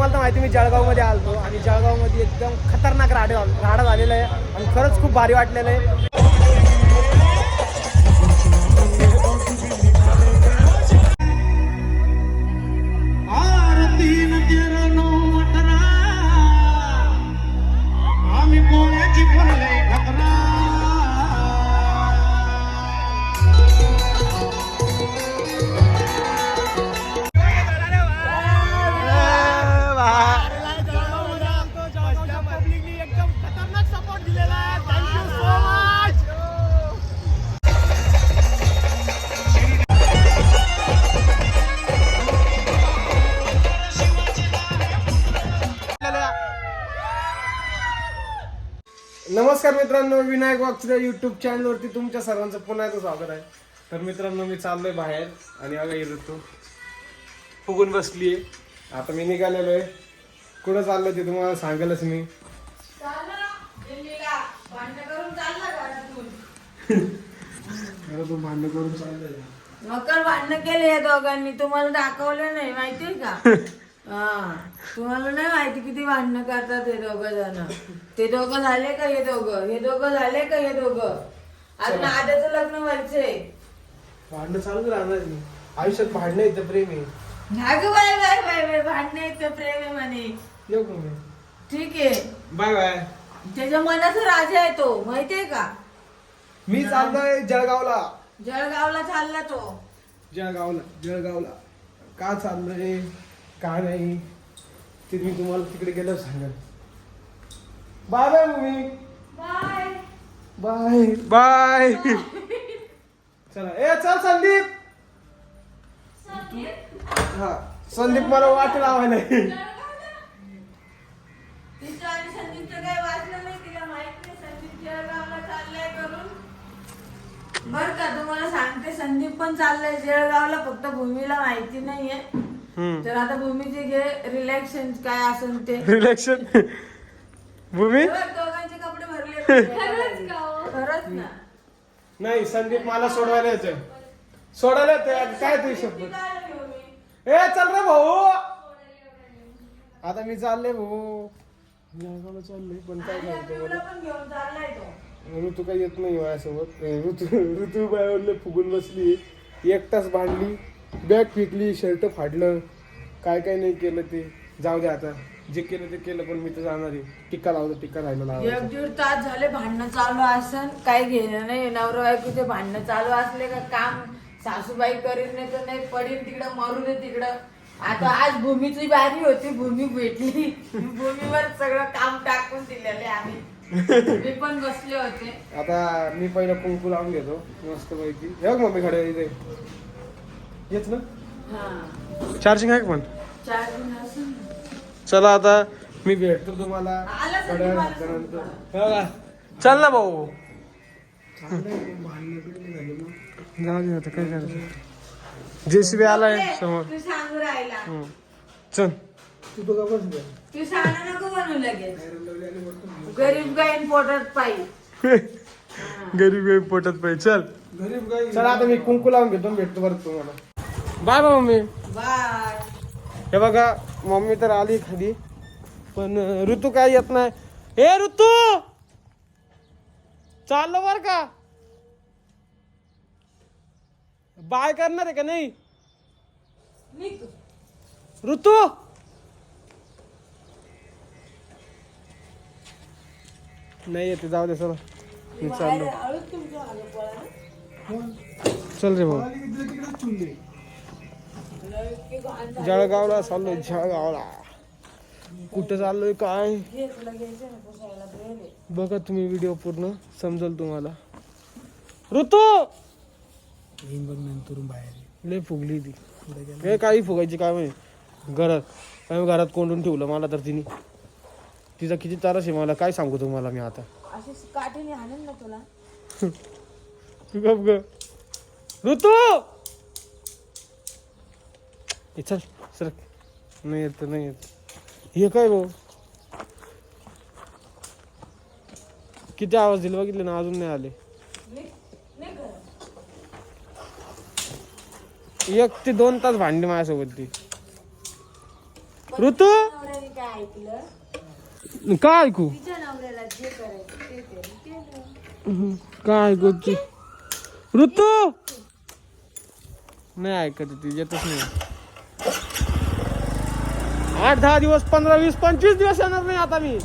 तुम्हाला तर माहिती मी जळगावमध्ये आलतो आणि जळगावमध्ये एकदम खतरनाक राडे राडा झालेला आहे आणि खरंच खूप भारी वाटलेलं आहे. नमस्कार मित्रांनो विनायक वागचुऱ्या युट्यूब चॅनलवरती तुमच्या सर्वांचं पुन्हा एकदा स्वागत आहे. तर मित्रांनो मी चाललोय बाहेर आणि बघा येत होतो फुगून बसलीये. आता मी निघालेलो आहे. कुठं चाललोय ते तुम्हाला सांगेलच मी. तू भांडण करून चाललोय. भांडणं केले दोघांनी. तुम्हाला दाखवलं नाही माहितीये का? हा. तुम्हाला नाही माहिती किती भांडणं करतात हे दोघं जण. ते दोघं झाले का हे दोघं? हे दोघं झाले का हे दोघं? अजून आद्याचं लग्न व्हायचंय. भांडणं चालूच राहणार आयुष्यात भांडणं येतं प्रेम आहे. अगं बाय बाय बाय बाय. भांडणं येतं प्रेम आहे म्हणे. येऊ का मी ठीक आहे. Bye bye. त्याच्या मनाचा राजा आहे तो. माहितीये का? मी चाललोय जळगावला. जळगावला चालला तो. जळगावला जळगावला. का चाललंय? का नाही? ते मी तुम्हाला तिकडे गेलं सांगेल bye bye mummy. Bye. Bye. Bye. चला. ए चल संदीप. हा. संदीप मला वाट लावायला तिचं आणि संदीपचं काही वाचलं नाही तिला माहीत नाही संदीप जळगावला चाललाय करून. बर का तुम्हाला सांगते संदीप पण चाललाय जळगावला फक्त भूमीला माहिती नाहीये. तर आता भूमीचे घे रिलॅक्शन काय असेल ते. रिलेक्शन भूमी? दोघांचे कपडे भरले खरंच ना. नाही संदीप मला सोडवायला येतोय. सोडायला येतोय. काय तू शब्द? ए चल रे भाऊ. आता मी चालले भाऊ. जळगावला चाललोय पण काय करतो? तो. ऋतू काही येत नाही माझ्यासोबत. ऋतू ऋतू बायवरले फुगून बसली. एक तास भांडली. बॅग फेकली शर्ट फाडलं काय काय नाही केलं ते. जाऊ दे आता. जे केलं ते केलं पण मी तर जाणार आहे. टिक्का लावतो टिक्का राहिला लावायचा. एक दीड तास झाले भांडणं चालू असन. काही घेणं नाही. नवरा बायकोचे भांडणं चालू असले का काम सासूबाई करीन नाही तर नाही पडीन तिकडं मरू दे तिकडं. आता आज भूमीची बारी होती. भूमी भेटली. भूमीवर सगळं काम टाकून दिलेले आम्ही. मी पण बसले होते. आता मी पहिलं कुंकू लावून घेतो मस्त पैकी. हे बघ मम्मी खडे इथे. येच ना? हा. चार्जिंग आहे का पण. चला आता मी भेटतो तुम्हाला. थोड्या वेळानंतर. हे बघा. चल ना भाऊ. जाऊ दे आता काय करायचं? जेसीबी आलाय समोर. तू सांगू राहिला. हम्म. चल. तू तो का बस तू सांगा नको बनू लगेच. गरीब गाईन पोटात पाहिजे गरीब गरीब पोटात पाहिजे चल. गरीब गाई. चला आता मी कुंकू लावून घेतो भेटतो बरं तुम्हाला. Bye bye mummy. बाय. हे बघा मम्मी तर आली खाली पण ऋतू काय येत नाही. हे ऋतू! चाललो बर का? बाय करणार आहे का नाही? ऋतू! नाही येते जाऊ दे चला मी चाललो. चल रे भाऊ. जळगावला चाललोय जळगावला. कुठं चाललोय काय. बघा तुम्ही व्हिडिओ पूर्ण समजल तुम्हाला. ऋतू! लय फुगली ती. हे काही फुगायची काय माहिती? घरात काय घरात कोंडून ठेवलं मला तर तिने. तिचा किती तारस आहे मला काय सांगू तुम्हाला मी आता? काठीने हाणेल ना तुला? तू गप ग ऋतू! हे चल सर नाही येत नाही येत. हे काय भाऊ? किती आवाज दिला बघितले ना अजून नाही आले. एक ते दोन तास भांडी माझ्यासोबत ती ऋतू? नवऱ्याने काय ऐकलं काय ऐकू तिच्या नवऱ्याला जे करायचं ते? केलं काय ऐकू ऋतू? नाही ऐकत ती येतच नाही. आठ दहा दिवस पंधरा वीस पंचवीस दिवस येणार नाही आता मी.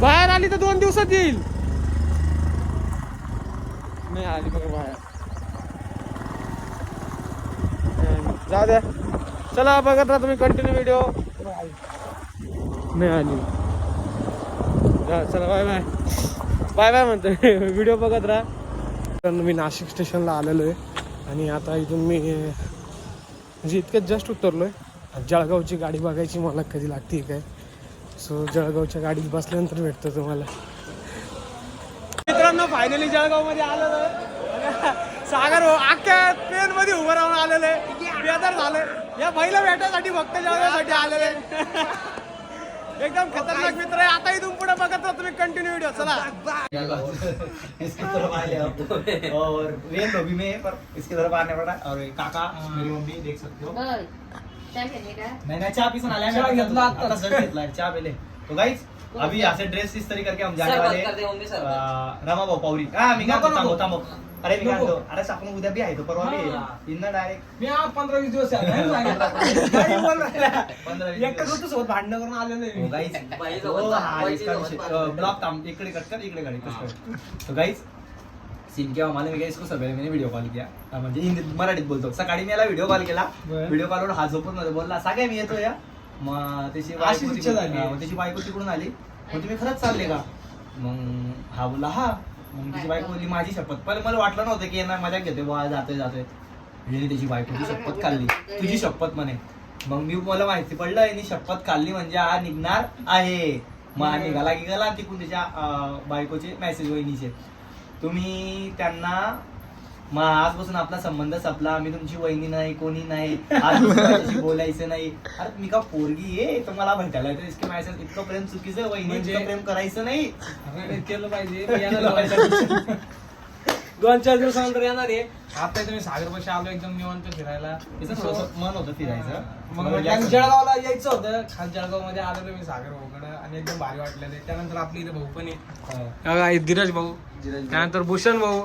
बाहेर आली तर दोन दिवसात येईल. नाही आली बघा बाहेर. जाऊ द्या. चला बघत राहा तुम्ही कंटिन्यू व्हिडिओ नाही आली. चला बाय बाय बाय बाय म्हणतो व्हिडिओ बघत राहा. कारण मी नाशिक स्टेशनला आलेलो आहे आणि आता इथून मी म्हणजे इतक्यात जस्ट उतरलो आहे जळगावची गाडी बघायची मला कधी लागते काय? सो जळगावच्या गाडीत बसल्यानंतर भेटतो तुम्हाला. मित्रांनो फायनली जळगावमध्ये आलेलं सागर भाऊ अख्ख्या ट्रेन मध्ये उभं राहून आलेले बेदर झालं या पहिल्या भेटायसाठी फक्त जळगावसाठी आलेलं आहे. एकदम खतरनाक मित्र आहे. आता इथून पुढे बघत राहा तुम्ही कंटिन्यू व्हिडिओ चला. इसकी तरफ आ गया अब और रेल धोबी में है, पर इसकी तरफ आने पड़ा। और ये काका मेरी मम्मी देख सकते हो। नहीं नहीं चाय पीसन आल्या चहा घेतला आता आत्ताच. जस्ट घेतला चाय पहले तो गाइस अभी यहाँ से ड्रेस इस तरीके करके हम जाने वाले रमा भाऊ पावरी. हा मी काय नको, थांबो नको. थांबो अरे मी काय अरे आपण उद्या बी आहे तो परवा बी हा. इन्न डायरेक्ट मी आज पंधरा वीस दिवस दिवस. ऋतू सोबत भांडण करून आलेलो आहे हो मी. हा बाईचं ब्लॉक थांब. इकडे कट कर इकडे गाड़ी. कट कर. तो गाईस सीन है क्या इसको सवेरे मैंने व्हिडिओ कॉल. किया हा, म्हणजे हिंदीत मराठीत बोलतो. सकाळी मी याला व्हिडिओ कॉल. केला. व्हिडिओ कॉलवर हा झोपून मध्ये बोलला सांगाय मी येतो या मग त्याची अशी बायको इच्छा तिकडून- झाली. हा, मग त्याची बायको तिकडून आली. मग तुम्ही खरंच चालले का? मग हा बोला हा. मग त्याची बायको बोलली माझी शपथ. पण मला वाटलं नव्हतं की यांना मजा घेते बुवा जातोय जातोय. हिने त्याची बायकोची शपथ खाल्ली तुझी शपथ म्हणे. मग मी मला माहिती पडलं यांनी शपथ खाल्ली म्हणजे हा निघणार आहे. मग हा निघाला की गेला तिकून त्याच्या अं, बायकोचे मेसेज वहिनीचे. तुम्ही त्यांना मग आजपासून आपला संबंध संपला. मी तुमची वहिनी नाही कोणी नाही. आज तुमच्याशी बोलायचं नाही. अरे मी का पोरगी आहे? तर मला भेटायला येतं इसके मेसेज इतकं प्रेम चुकीचं आहे, वहिनी. म्हणजे- इतकं प्रेम करायचं नाही. केलं पाहिजे. दोन चार दिवसानंतर येणार आहे. आता तुम्ही सागर पाशी आलो एकदम निवांत फिरायला. तिचं थोडंसं मन होतं फिरायचं. मग आणि जळगावला यायचं होतं. खास जळगावमध्ये आलेलो मी सागर भाऊकडे आणि एकदम भारी वाटलेलं आहे. त्यानंतर आपली इथे भाऊ पण आहे. बघा, हे धीरज भाऊ. धीरज त्यानंतर भूषण भाऊ.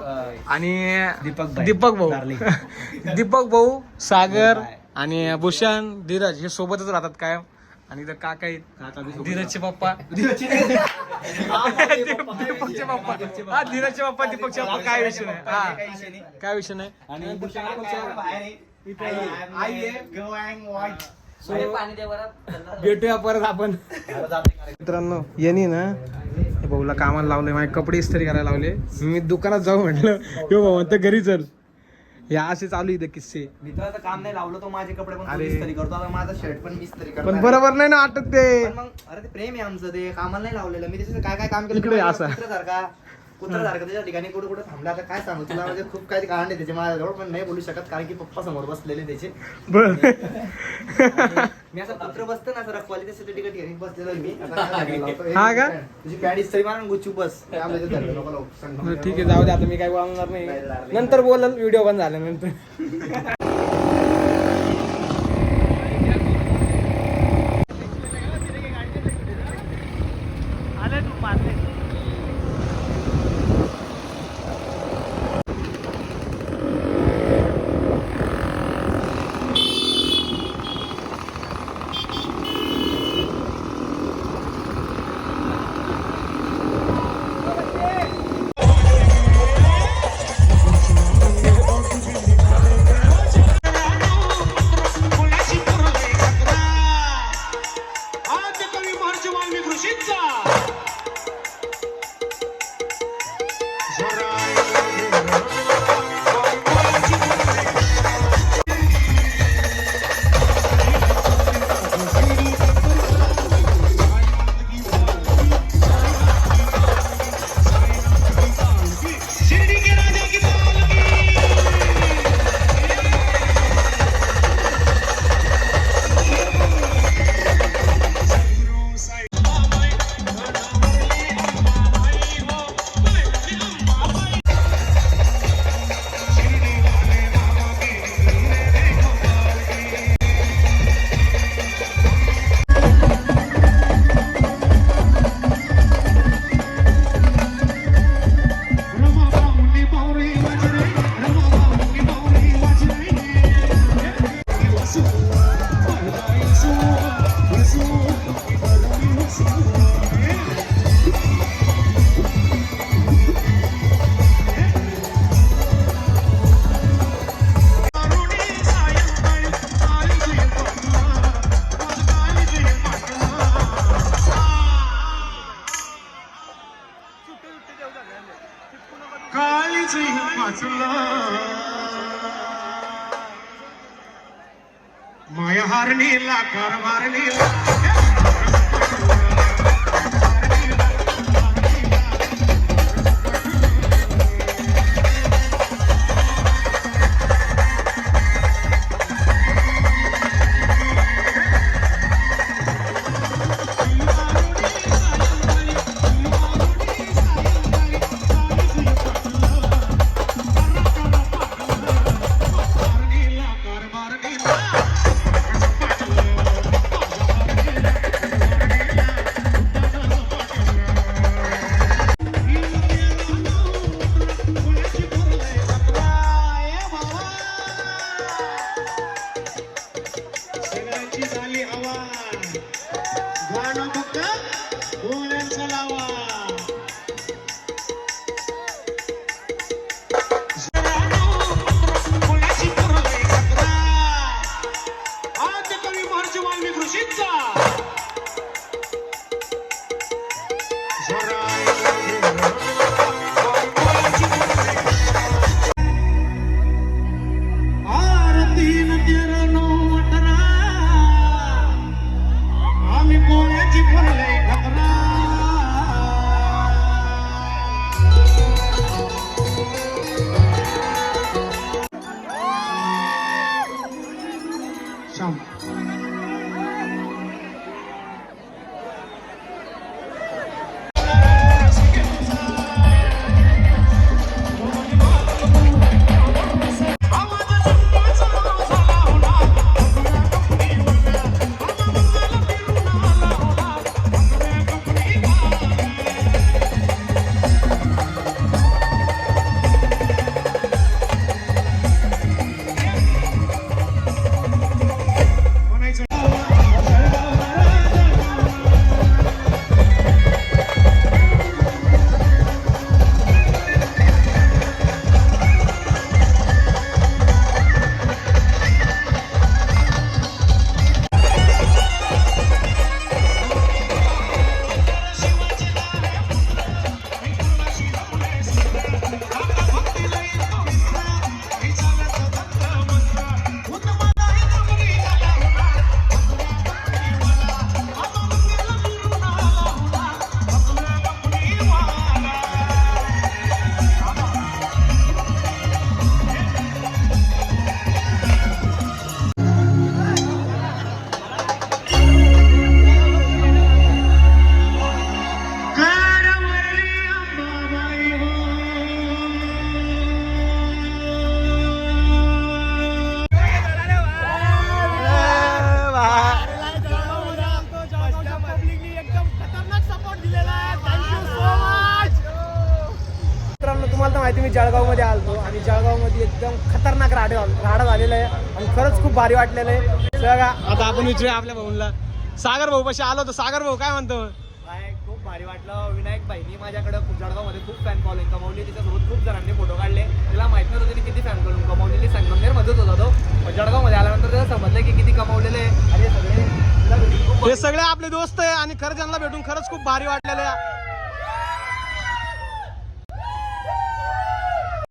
आणि दीपक. दीपक भाऊ. दीपक भाऊ सागर. आणि भूषण धीरज हे सोबतच राहतात कायम आणि इथं काका आहेत धीरजचे पप्पा. दीपकचे पप्पा हा धीरजचे पप्पा दीपकचे पप्पा काय विषय नाही हा. काय विषय नाही आणि. भेटूया परत आपण. मित्रांनो यांनी ना भाऊला कामाला लावले माझे कपडे इस्त्री करायला लावले. मी दुकानात जाऊ म्हटलं यो भाऊ म्हणतो घरी चल. हे असे चालू इथे किस्से. मित्राचं काम नाही लावलं तो माझे कपडे पण अरे. इस्त्री करतो. आता माझा शर्ट पण मी इस्त्री करतो पण बरोबर नाही ना आटत ते. पण मग अरे ते प्रेम आहे आमचं ते. कामाला नाही लावलेलं. मी त्याच्यात काय काय काम केलं? इकडे ते असं. कुत्र्यासारखा कुत्र्यासारखा त्याच्या ठिकाणी कुठे कुठे थांबला. आता काय सांगू तुला? म्हणजे खूप काही कारण आहे त्याचे माझ्याजवळ पण नाही बोलू शकत कारण की पप्पा समोर बसलेले त्याचे. मी असं कुत्र बसतो ना असं रखवाली त्याच्या ठिकाणी ठिकाणी बसलेलो मी. आता काय सांगायला लावतो? हे हा का? तुझी पॅड इस्त्री मारून गुच्चू बस. आपल्या इथे धरलं? नको लावू. सांग. ठीक आहे जाऊ दे आता मी काय बोलणार नाही. नंतर बोलल व्हिडिओ बंद झाल्यानंतर. खरंच खूप भारी वाटलेलं आहे. सगळा आता आपण विचारूया आपल्या भाऊला. सागर भाऊ पाशी आलो तर सागर भाऊ काय म्हणतो? काय खूप भारी वाटलं. विनायक भाईनी माझ्याकडे जळगावमध्ये खूप फॅन फॉलोइंग कमावली. त्याच्यासोबत खूप जणांनी फोटो काढले. तिला माहीत नव्हतं त्यांनी किती फॅन फॉलोइंग कमावलेली. संगमनेर मध्येच होता तो. पण जळगावमध्ये आल्यानंतर त्याला समजलं की किती कमावलेले आणि हे सगळे हे सगळे आपले दोस्त आहे आणि खरंच यांना भेटून खरंच खूप भारी वाटलेलं आहे.